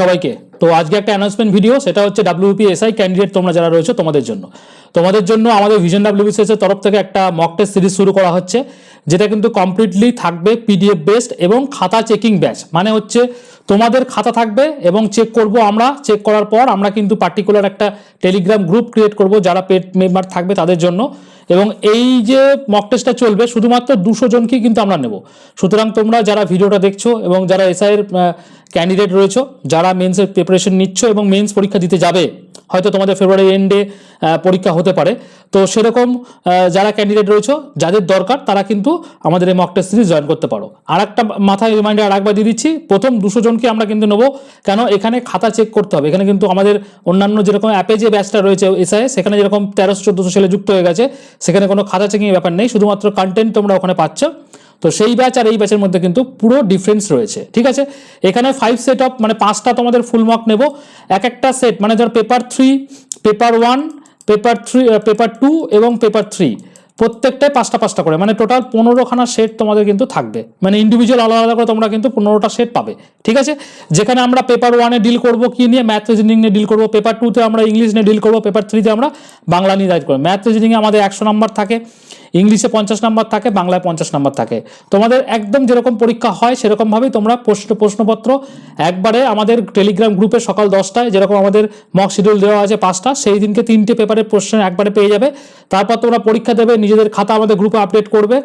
সবাইকে। তো আজকে একটা অ্যানাউন্সমেন্ট ভিডিও সেটা হচ্ছে ডাব্লিউপিএসআই ক্যান্ডিডেট তোমরা যারা রয়েছে তোমাদের জন্য। তোমাদের জন্য আমাদের ভিশন ডাব্লিউবিসিএস এর তরফ থেকে একটা মক টেস্ট সিরিজ শুরু করা হচ্ছে, যেটা কিন্তু কমপ্লিটলি থাকবে পিডিএফ বেসড এবং খাতা চেকিং ব্যাচ মানে হচ্ছে তোমাদের খাতা থাকবে এবং চেক করব আমরা। চেক করার পর আমরা কিন্তু পার্টিকুলার একটা টেলিগ্রাম গ্রুপ ক্রিয়েট করব, যারা পেড মেম্বার থাকবে তাদের জন্য। এবং এই যে মক টেস্টটা চলবে, শুধুমাত্র দুশো জনকেই কিন্তু আমরা নেব। সুতরাং তোমরা যারা ভিডিওটা দেখছ এবং যারা এসআইয়ের ক্যান্ডিডেট রয়েছো, যারা মেন্সের প্রিপারেশন নিচ্ছ এবং মেন্স পরীক্ষা দিতে যাবে, হয়তো তোমাদের ফেব্রুয়ারি এন্ডে পরীক্ষা হতে পারে। তো সেরকম যারা ক্যান্ডিডেট রয়েছে, যাদের দরকার, তারা কিন্তু আমাদের এই মক টেস্ট সিরিজ জয়েন করতে পারো। আর একটা মাথায় রিমাইন্ডার আর একবার দিয়ে দিচ্ছি, প্রথম দুশো জনকে আমরা কিন্তু নেব, কেন এখানে খাতা চেক করতে হবে। এখানে কিন্তু আমাদের অন্যান্য যেরকম অ্যাপে যে ব্যাচটা রয়েছে এসআই সেখানে যেরকম তেরোশো, চোদ্দোশো ছেলে যুক্ত হয়ে গেছে সেখানে কোনো খাতা চেকিং ব্যাপার নেই, শুধুমাত্র কন্টেন্ট তোমরা ওখানে পাচ্ছ। তো সেই ব্যাচ আর এই ব্যাচের মধ্যে কিন্তু পুরো ডিফারেন্স রয়েছে, ঠিক আছে? এখানে ফাইভ সেট অফ মানে পাঁচটা তোমাদের ফুল মার্ক নেব। এক একটা সেট মানে ধর paper three paper one paper three paper two এবং পেপার থ্রি প্রত্যেকটায় পাঁচটা পাঁচটা করে। মানে টোটাল পনেরোখানা সেট তোমাদের কিন্তু থাকবে। মানে ইন্ডিভিজুয়াল আলাদা আলাদা করে তোমরা কিন্তু পনেরোটা সেট পাবে। ঠিক আছে? যেখানে আমরা পেপার ওয়ানে ডিল করব কি নিয়ে ম্যাথ রিজনিং নিয়ে ডিল করব পেপার টুতে আমরা ইংলিশ নিয়ে ডিল করব পেপার থ্রিতে আমরা বাংলা নিয়ে ডাইট করব। ম্যাথ রিজনিংয়ে আমাদের একশো নম্বর থাকে। ইংলিশে পঞ্চাশ নাম্বার থাকে, বাংলায় পঞ্চাশ নাম্বার থাকে। তোমাদের একদম যেরকম পরীক্ষা হয় সেরকমভাবেই তোমরা প্রশ্ন, প্রশ্নপত্র একবারে আমাদের টেলিগ্রাম গ্রুপে সকাল দশটায় যেরকম আমাদের মক শিডিউল দেওয়া আছে পাঁচটা, সেই দিনকে তিনটে পেপারের প্রশ্ন একবারে পেয়ে যাবে। তারপর তোমরা পরীক্ষা দেবে, নিজেদের খাতা আমাদের গ্রুপে আপডেট করবে।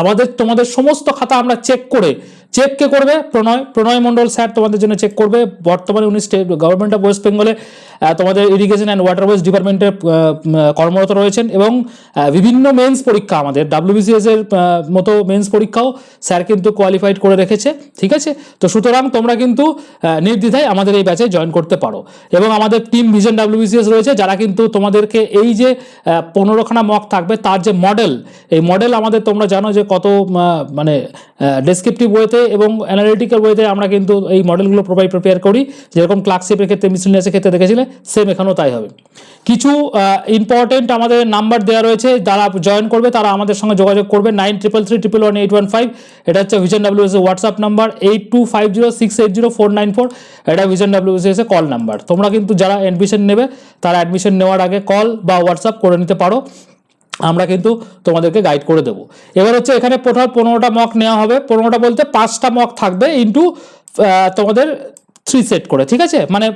আমাদের তোমাদের সমস্ত খাতা আমরা চেক করে চেক কে করবে? প্রণয় প্রণয় মণ্ডল স্যার তোমাদের জন্য চেক করবে। বর্তমানে উনি স্টেট গভর্নমেন্ট অফ ওয়েস্ট বেঙ্গলে তোমাদের ইরিগেশন অ্যান্ড ওয়াটার ওয়াটারওয়েজ ডিপার্টমেন্টে কর্মরত রয়েছেন এবং বিভিন্ন মেন্স পরীক্ষা আমাদের ডাব্লিউবিসিএস এর মতো মেন্স পরীক্ষাও স্যার কিন্তু কোয়ালিফাইড করে রেখেছে, ঠিক আছে? তো সুতরাং তোমরা কিন্তু নির্দ্বিধায় আমাদের এই ব্যাচে জয়েন করতে পারো। এবং আমাদের টিম ভিশন ডাব্লিউবিসিএস রয়েছে, যারা কিন্তু তোমাদেরকে এই যে পনেরোখানা মক থাকবে, তার যে মডেল এই মডেল আমাদের তোমরা জানো যে কত মানে ডেসক্রিপটিভ ওয়েতে এবং অ্যানালিটিক্যাল ওয়েতে আমরা কিন্তু এই মডেলগুলো প্রোভাইড প্রিপেয়ার করি। যেরকম ক্লার্কশিপের ক্ষেত্রে মিসলিনিয়াসের ক্ষেত্রে দেখেছিলে সেম এখানেও তাই হবে। কিছু ইম্পর্টেন্ট আমাদের নাম্বার দেওয়া রয়েছে, যারা জয়েন করবে, তারা আমাদের সঙ্গে যোগাযোগ করবে। Nine triple three triple one eight one five এটা হচ্ছে vision WS WhatsApp number eight two five zero six eight zero four nine four এটা ভিশন ডাব্লিউএস কল নাম্বার তোমরা কিন্তু যারা অ্যাডমিশন নেবে, তারা অ্যাডমিশন নেওয়ার আগে কল বা হোয়াটসঅ্যাপ করে নিতে পারো। আমরা কিন্তু তোমাদেরকে গাইড করে দেবো। এবার হচ্ছে এখানে টোটাল পনেরোটা মক নেওয়া হবে। পনেরোটা বলতে পাঁচটা মক থাকবে ইন্টু তোমাদের থ্রি সেট করে, ঠিক আছে? মানে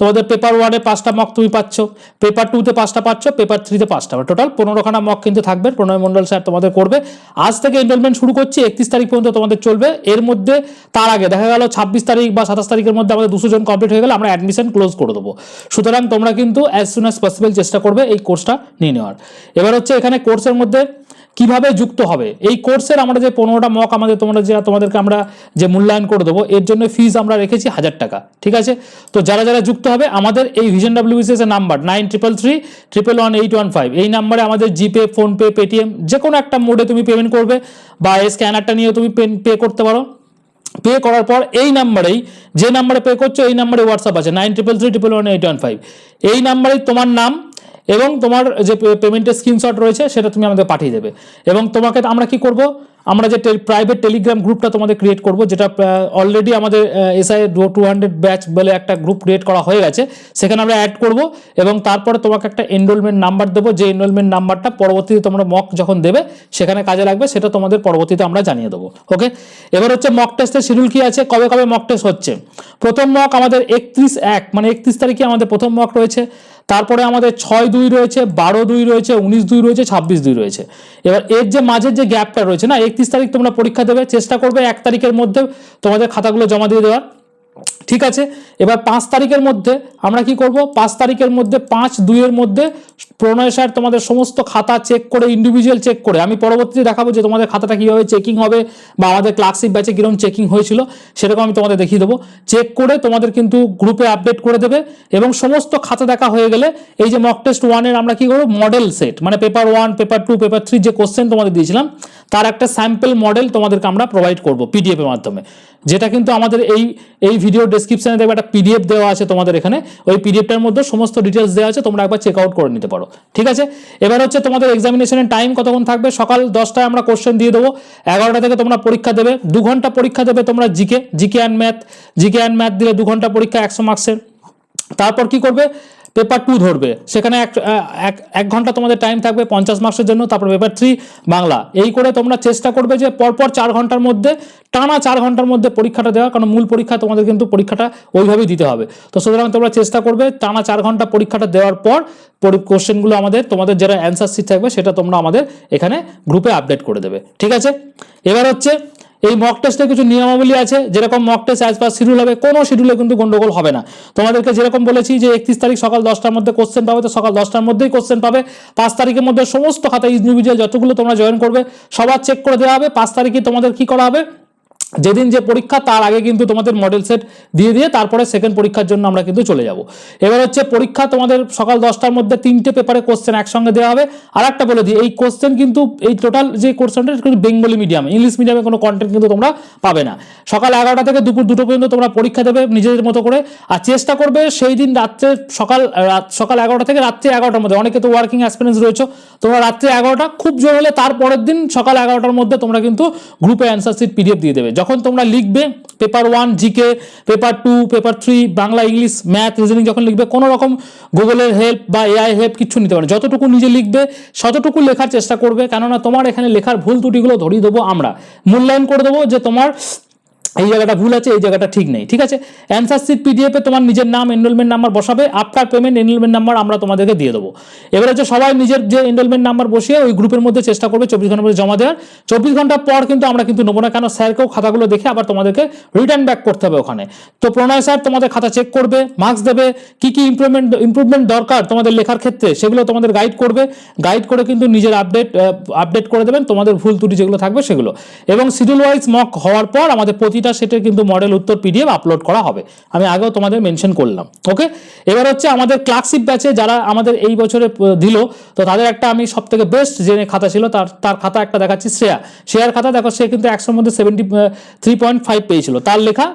তোমাদের পেপার ওয়ানে পাঁচটা মক তুমি পাচ্ছ পেপার টুতে পাঁচটা পাচ্ছ পেপার থ্রিতে পাঁচটা টোটাল পনেরোখানা মক কিন্তু থাকবে, প্রণয় মণ্ডল স্যার তোমাদের করবে। আজ থেকে এনরোলমেন্ট শুরু করছি, একত্রিশ তারিখ পর্যন্ত তোমাদের চলবে। এর মধ্যে, তার আগে, দেখা গেল ছাব্বিশ তারিখ বা সাতাশ তারিখের মধ্যে আমাদের দুশো জন কমপ্লিট হয়ে গেলে আমরা অ্যাডমিশন ক্লোজ করে দেবো। সুতরাং তোমরা কিন্তু অ্যাজ সুন অ্যাজ পসিবল চেষ্টা করবে এই কোর্সটা নিয়ে নেওয়ার। এবার হচ্ছে এখানে কোর্সের মধ্যে কীভাবে যুক্ত হবে? এই কোর্সের আমরা যে পনেরোটা মক আমাদের তোমরা যে, তোমাদেরকে আমরা যে মূল্যায়ন করে দেবো, এর জন্য ফিজ আমরা রেখেছি হাজার টাকা, ঠিক আছে? তো যারা যারা যুক্ত হবে, আমাদের এই ভিশন ডাব্লিউবিসিএস এর number nine triple three triple one eight one five এই নাম্বারে আমাদের জিপে ফোনপে পেটিএম যে কোনো একটা মোডে তুমি পেমেন্ট করবে, বা এই স্ক্যানারটা নিয়েও তুমি পে করতে পারো। পে করার পর এই নাম্বারেই যে নাম্বারে পে করছ, এই নাম্বারে হোয়াটসঅ্যাপ আছে nine triple three triple one eight one five এই নাম্বারেই তোমার নাম এবং তোমার যে পেমেন্টের স্ক্রিনশট রয়েছে, সেটা তুমি আমাদের পাঠিয়ে দেবে। এবং তোমাকে আমরা কি করব? আমরা যে প্রাইভেট টেলিগ্রাম গ্রুপটা তোমাদের ক্রিয়েট করব, যেটা অলরেডি আমাদের এসআই টু হান্ড্রেড ব্যাচ বলে একটা গ্রুপ ক্রিয়েট করা হয়ে গেছে, সেখানে আমরা অ্যাড করব এবং তারপরে তোমাকে একটা এনরোলমেন্ট নাম্বার দেবো। যে এনরোলমেন্ট নাম্বারটা পরবর্তীতে তোমরা মক যখন দেবে, সেখানে কাজে লাগবে, সেটা তোমাদের পরবর্তীতে আমরা জানিয়ে দেবো। ওকে এবার হচ্ছে মক টেস্টের শিডিউল কি আছে? কবে কবে মক টেস্ট হচ্ছে? প্রথম মক আমাদের একত্রিশ এক মানে একত্রিশ তারিখে আমাদের প্রথম মক রয়েছে। তারপরে আমাদের ছয় দুই রয়েছে, বারো দুই রয়েছে, উনিশ দুই রয়েছে, ছাব্বিশ দুই রয়েছে। এবার এর যে মাঝের যে গ্যাপটা রয়েছে না, একত্রিশ তারিখ তোমরা পরীক্ষা দেবে, চেষ্টা করবে এক তারিখের মধ্যে তোমাদের খাতাগুলো জমা দিয়ে দেওয়ার। ঠিক আছে? এবার পাঁচ তারিখের মধ্যে আমরা কি করব? পাঁচ তারিখের মধ্যে, পাঁচ, দুইয়ের মধ্যে প্রণয় স্যার তোমাদের সমস্ত খাতা চেক করে ইন্ডিভিজুয়াল চেক করে। আমি পরবর্তীতে দেখাবো যে তোমাদের খাতাটা কীভাবে চেকিং হবে বা আমাদের ক্লাসিক ব্যাচে কীরকম চেকিং হয়েছিল সেরকম আমি তোমাদের দেখিয়ে দেবো। চেক করে তোমাদের কিন্তু গ্রুপে আপডেট করে দেবে এবং সমস্ত খাতা দেখা হয়ে গেলে এই যে মক টেস্ট ওয়ানের আমরা কি করব? মডেল সেট মানে paper one paper two paper three যে কোশ্চেন তোমাদের দিয়েছিলাম, তার একটা স্যাম্পল মডেল তোমাদেরকে আমরা প্রোভাইড করব পিডিএফের মাধ্যমে। যেটা কিন্তু আমাদের এই এই ভিডিও ডেসক্রিপশনে দেখবে একটা পিডিএফ দেওয়া আছে তোমাদের এখানে। ওই পিডিএফটার মধ্যে সমস্ত ডিটেলস দেওয়া আছে, তোমরা একবার চেক আউট করে নিতে পারো। ঠিক আছে? এবার হচ্ছে তোমাদের এক্সামিনেশনের টাইম কতক্ষণ থাকবে? সকাল দশটায় আমরা কোশ্চেন দিয়ে দেবো। এগারোটা থেকে তোমরা পরীক্ষা দেবে। দু ঘণ্টা পরীক্ষা দেবে তোমরা GK GK and math GK and math দিলে দু ঘণ্টা পরীক্ষা একশো মার্কসের তারপর কি করবে? পেপার টু ধরবে। সেখানে এক এক ঘণ্টা তোমাদের টাইম থাকবে পঞ্চাশ মার্কসের জন্য, তারপর পেপার থ্রি বাংলা। এই করে তোমরা চেষ্টা করবে যে পরপর চার ঘণ্টার মধ্যে, টানা চার ঘণ্টার মধ্যে পরীক্ষাটা দেওয়া, কারণ মূল পরীক্ষা তোমাদের কিন্তু পরীক্ষাটা ওইভাবেই দিতে হবে। তো সুতরাং তোমরা চেষ্টা করবে টানা চার ঘণ্টা পরীক্ষাটা দেওয়ার পর কোশ্চেনগুলো আমাদের, তোমাদের যারা অ্যান্সার শিট থাকবে, সেটা তোমরা আমাদের এখানে গ্রুপে আপডেট করে দেবে। ঠিক আছে? এবার হচ্ছে এই মক টেস্টে কিছু নিয়মাবলী আছে, যেরকম mock test as per schedule হবে, কোনো শিডিউলে কিন্তু গন্ডগোল হবে না। তোমাদেরকে যেরকম বলেছি যে একত্রিশ তারিখ সকাল দশটার মধ্যে কোশ্চেন পাবে, তো সকাল দশটার মধ্যেই কোশ্চেন পাবে। পাঁচ তারিখের মধ্যে সমস্ত খাতা ইন্ডিভিজুয়াল যতগুলো তোমরা জয়েন করবে, সবার চেক করে দেওয়া হবে, পাঁচ তারিখে তোমাদের কি করা হবে? যেদিন যে পরীক্ষা, তার আগে কিন্তু তোমাদের মডেল সেট দিয়ে দিয়ে তারপরে সেকেন্ড পরীক্ষার জন্য আমরা কিন্তু চলে যাব। এবার হচ্ছে পরীক্ষা তোমাদের সকাল দশটার মধ্যে তিনটে পেপারে কোশ্চেন একসঙ্গে দেওয়া হবে। আর একটা বলে দিই, এই কোশ্চেন কিন্তু, এই টোটাল যে কোশ্চেনটা কিন্তু বেঙ্গলি মিডিয়ামে ইংলিশ মিডিয়ামে কোনো কন্টেন্ট কিন্তু তোমরা পাবে না। সকাল এগারোটা থেকে দুপুর দুটো পর্যন্ত তোমরা পরীক্ষা দেবে নিজেদের মতো করে। আর চেষ্টা করবে সেই দিন রাত্রে সকাল সকাল এগারোটা থেকে রাত্রি এগারোটার মধ্যে, অনেকে তো ওয়ার্কিং এক্সপিরিয়েন্স রয়েছে। তোমরা রাত্রি এগারোটা, খুব জোর হলে তার পরের দিন সকাল এগারোটার মধ্যে তোমরা কিন্তু গ্রুপে অ্যান্সার সিট পিডিএফ দিয়ে দেবে। যখন তোমরা লিখবে paper one GK paper two paper three Bangla English math reasoning যখন লিখবে, কোনো রকম গুগলের হেল্প বা এআই হেল্প কিছু নিতে পারে। যতটুকু নিজে লিখবে ততটুকু লেখার চেষ্টা করবে, কেননা তোমার এখানে লেখার ভুল ত্রুটিগুলো ধরিয়ে দেবো আমরা মূল্যায়ন করে দেবো যে তোমার এই জায়গাটা ভুল আছে, এই জায়গাটা ঠিক নেই, ঠিক আছে? অ্যান্সার সিট পিডিএফে তোমার নিজের নাম এনরোলমেন্ট নাম্বার বসাবে আফটার পেমেন্ট এনরোলমেন্ট নাম্বার আমরা তোমাদেরকে দিয়ে দেবো। এবার হচ্ছে সবাই নিজের যে এনরোলমেন্ট নাম্বার বসিয়ে ওই গ্রুপের মধ্যে চেষ্টা করবে চব্বিশ ঘণ্টার মধ্যে জমা দেওয়ার। চব্বিশ ঘণ্টা পর কিন্তু আমরা কিন্তু নেব না, কেন? স্যারকেও খাতাগুলো দেখে আবার তোমাদেরকে রিটার্ন ব্যাক করতে হবে ওখানে। তো প্রণয় স্যার তোমাদের খাতা চেক করবে মার্কস দেবে, কি কি ইমপ্রুভমেন্ট ইমপ্রুভমেন্ট দরকার তোমাদের লেখার ক্ষেত্রে সেগুলো তোমাদের গাইড করবে। গাইড করে কিন্তু নিজের আপডেট আপডেট করে দেবেন, তোমাদের ভুল ত্রুটি যেগুলো থাকবে সেগুলো। এবং শিডিউল ওয়াইজ মক হওয়ার পর আমাদের প্রতিটা সেটের কিন্তু মডেল উত্তর পিডিএফ আপলোড করা হবে। আমি আগেও তোমাদের মেনশন করলাম ওকে এবার হচ্ছে আমাদের ক্লার্কশিপ ব্যাচে যারা আমাদের এই বছরে দিল, তো তাদের একটা আমি সব থেকে বেস্ট যে খাতা ছিল, তার তার খাতা একটা দেখাচ্ছি, শ্রেয়া। শ্রেয়ার খাতা, দেখো, সে কিন্তু একশোর মধ্যে সেভেন্টি থ্রি পয়েন্ট ফাইভ পেয়েছিল। তার লেখা,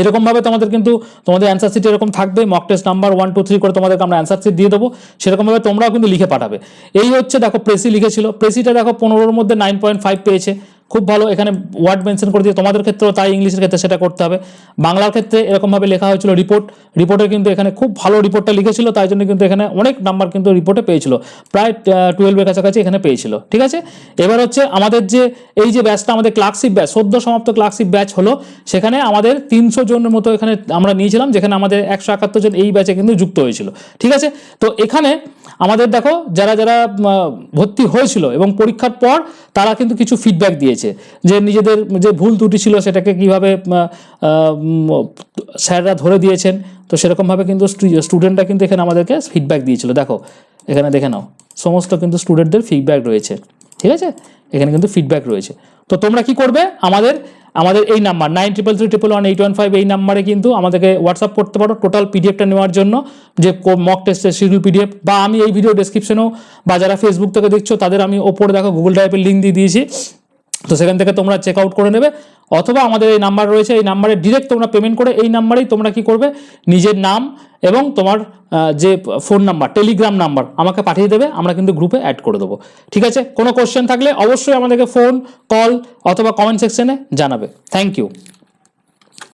এরকমভাবে তোমাদের কিন্তু, তোমাদের অ্যান্সার সিট এরকম থাকবে mock test number one two three করে তোমাদেরকে আমরা অ্যান্সার সিট দিয়ে দেবো। সেরকমভাবে তোমরাও কিন্তু লিখে পাঠাবে। এই হচ্ছে, দেখো প্রেসি লিখেছিল। প্রেসিটা দেখো, পনেরোর মধ্যে নাইন পয়েন্ট ফাইভ পেয়েছে। খুব ভালো এখানে ওয়ার্ড মেনশন করে দিয়ে তোমাদের ক্ষেত্রেও তাই ইংলিশের ক্ষেত্রে সেটা করতে হবে। বাংলার ক্ষেত্রে এরকমভাবে লেখা হয়েছিল রিপোর্ট রিপোর্টে কিন্তু এখানে খুব ভালো রিপোর্টটা লিখেছিল, তাই জন্য কিন্তু এখানে অনেক নাম্বার কিন্তু রিপোর্টে পেয়েছিল। প্রায় টুয়েলভের কাছাকাছি এখানে পেয়েছিল, ঠিক আছে? এবার হচ্ছে আমাদের যে, এই যে ব্যাচটা আমাদের ক্লার্কশিপ ব্যাচ সদ্য সমাপ্ত ক্লার্কশিপ ব্যাচ হলো, সেখানে আমাদের তিনশো জনের মতো এখানে আমরা নিয়েছিলাম, যেখানে আমাদের একশো একাত্তর জন এই ব্যাচে কিন্তু যুক্ত হয়েছিল, ঠিক আছে? তো এখানে আমাদের দেখো, যারা যারা ভর্তি হয়েছিল এবং পরীক্ষার পর তারা কিন্তু কিছু ফিডব্যাক দিয়েছে। যে নিজেদের যে ভুল ত্রুটি ছিল সেটাকে কীভাবে স্যাররা ধরে দিয়েছেন, তো সেরকমভাবে কিন্তু স্টুডেন্টরা কিন্তু এখানে আমাদেরকে ফিডব্যাক দিয়েছিল। দেখো, এখানে দেখে নাও, সমস্ত কিন্তু স্টুডেন্টদের ফিডব্যাক রয়েছে, ঠিক আছে? এখানে কিন্তু ফিডব্যাক রয়েছে। তো তোমরা কি করবে? আমাদের আমাদের এই number nine triple three triple one eight one five এই নাম্বারে কিন্তু আমাদেরকে হোয়াটসঅ্যাপ করতে পারো। টোটাল পিডিএফটা নেওয়ার জন্য, যে মক টেস্টের শিডিউল পিডিএফ বা আমি এই ভিডিও ডেসক্রিপশনেও বা যারা ফেসবুক থেকে দেখছ, তাদের আমি ওপরে দেখো গুগল ড্রাইভের লিঙ্ক দিয়ে দিয়েছি। তো সেখান থেকে তোমরা চেক আউট করে নেবে। অথবা আমাদের এই নাম্বার রয়েছে, এই নাম্বারে ডিরেক্ট তোমরা পেমেন্ট করে এই নাম্বারেই তোমরা কি করবে? নিজের নাম এবং তোমার যে ফোন নাম্বার টেলিগ্রাম নাম্বার আমাকে পাঠিয়ে দেবে, আমরা কিন্তু গ্রুপে অ্যাড করে দেবো। ঠিক আছে? কোনো কোশ্চেন থাকলে অবশ্যই আমাদেরকে ফোন কল অথবা কমেন্ট সেকশনে জানাবে। Thank you